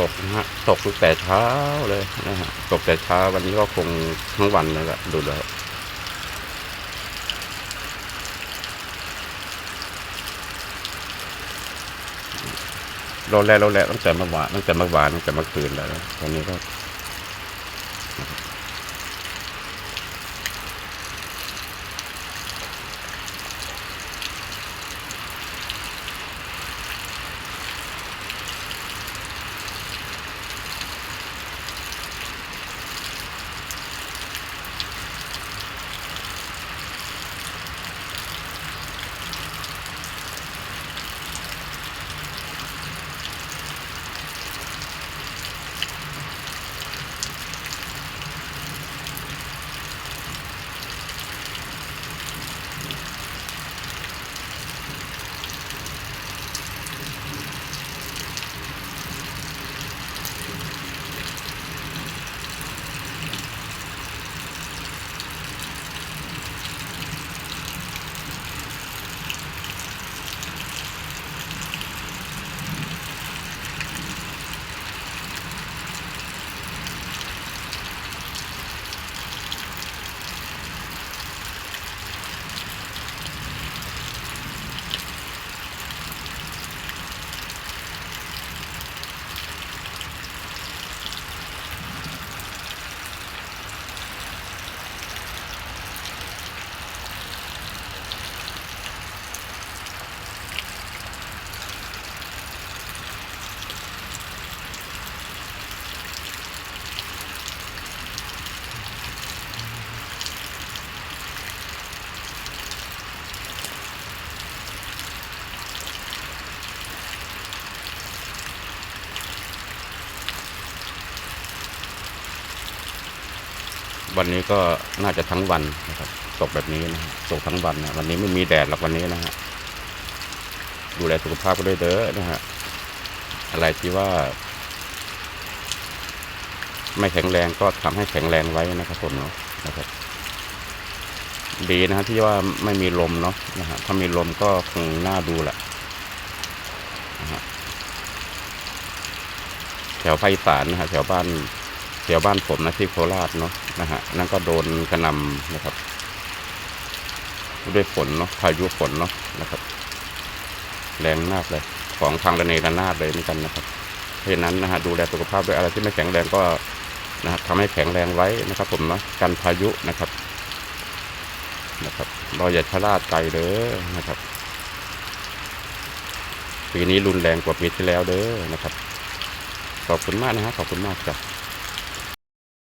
ตกนะฮะตกตั้งแต่เช้าเลยนะฮะตกแต่เช้าวันนี้ก็คงทั้งวันเลยละดูแล้วเรแลโราแลตั้งแต่เมื่อวานตั้งแต่เมื่อวานตั้งแต่เมื่อคืนแล้วนะตอนนี้ก็ วันนี้ก็น่าจะทั้งวันนะครับตกแบบนี้นะตกทั้งวันนะวันนี้ไม่มีแดดหรอกวันนี้นะฮะดูแลสุขภาพก็ด้วยเด้อนะฮะอะไรที่ว่า ไม่แข็งแรงก็ทำให้แข็งแรงไว้นะครับผมเนาะนะครับ ดีนะฮะที่ว่าไม่มีลมเนาะนะฮะถ้ามีลมก็คงน่าดูแหละนะฮะแถวภาคอีสานนะฮะแถวบ้าน แถวบ้านผมนะที่โคราชเนาะนะฮะนั่นก็โดนกระนำนะครับ ด้วยฝนเนาะพายุฝนเนาะนะครับ แรงมากเลย ของทางระเนระนาดเลยเหมือนกันนะครับเพราะฉะนั้นนะฮะดูแลสุขภาพด้วยอะไรที่ไม่แข็งแรงก็นะฮะทำให้แข็งแรงไว้นะครับ ผมเนาะกันพายุนะครับนะครับเราอย่าชะล่าใจเด้อนะครับปีนี้รุนแรงกว่าปีที่แล้วเด้อนะครับ ขอบคุณมากนะฮะขอบคุณมากจ้ะ